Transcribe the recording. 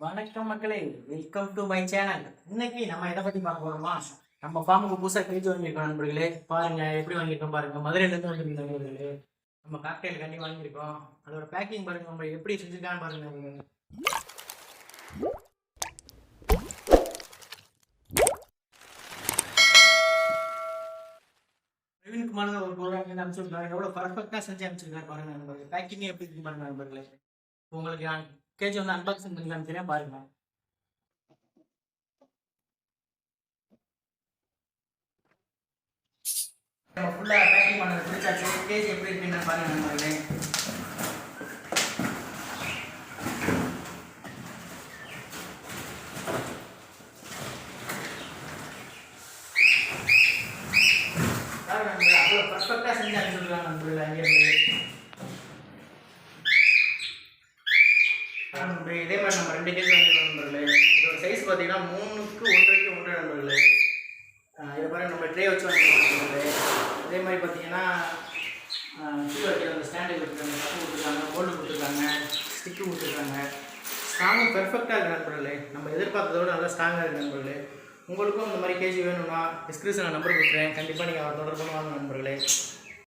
வணக்கம் மக்களே welcome to my channel இன்னைக்கு நம்ம எதை பத்தி பார்க்க போறோமா? நம்ம ஃபார்முக்கு புதுசா கேஜ் வாங்கியிருக்கோம் நண்பர்களே. பாருங்க எப்படி வாங்கியிருக்கோம் பாருங்க. மதுரையில இருந்து நண்பர்களே நம்ம காக்டெயில் கண்டி வாங்கியிருக்கோம். அதோட பேக்கிங் பாருங்க நம்ம எப்படி செஞ்சுருக்கான்னு பாருங்க. நீங்க. பிரவீன்குமார் ஒரு பொருளாக வாங்கி அனுப்பிச்சிருக்காரு எவ்வளவு பர்ஃபெக்டா செஞ்சு அனுப்பிச்சிருக்காரு பாருங்க நண்பர்களே. பேக்கிங் எப்படி இருக்கு பாருங்க நண்பர்களே. உங்களுக்கு கேஜி வந்து அன்பாக்சிங் பண்ணி காமிக்கிறேன் பாருங்க. நம்ம ஃபுல்லா பேக்கிங் பண்ணது பிடிச்சாச்சு கேஜ் எப்படி இருக்குன்னு பாருங்க நண்பர்களே பர்ஃபெக்டாக நண்பர்களே, அவ்வளவு செஞ்சு அனுப்பிச்சிருக்காங்க நண்பர்களே அங்கே நண்பர்களே, இதே மாதிரி நம்ம ரெண்டு கேஜ் வாங்கிருக்கோம் நண்பர்களே. இதோட சைஸ் பார்த்தீங்கன்னா மூணுக்கு ஒன்றரைக்கு ஒன்றரை நண்பர்களே. இதை மாதிரி நம்ம ட்ரே வச்சு வாங்கிருக்கோம் இதே மாதிரி பார்த்தீங்கன்னா கீழே வைக்கிற அந்த ஸ்டாண்டு கொடுத்துருக்காங்க கப்பு கொடுத்துருக்காங்க போல்டு கொடுத்துருக்காங்க ஸ்டிக்கு கொடுத்துருக்காங்க. ஸ்ட்ராங்கும் பெர்ஃபெக்டாக இருக்குது நண்பர்களே. நம்ம எதிர்பார்த்ததை நல்லா ஸ்ட்ராங்காக இருக்குது நண்பர்களே. உங்களுக்கும் இந்த மாதிரி கேஜி வேணும்னா டிஸ்கிரிப்ஷனில் நம்பர் கொடுக்குறேன் கண்டிப்பாக நீங்கள் அவர் தொடர்பு வாங்க நண்பர்களே.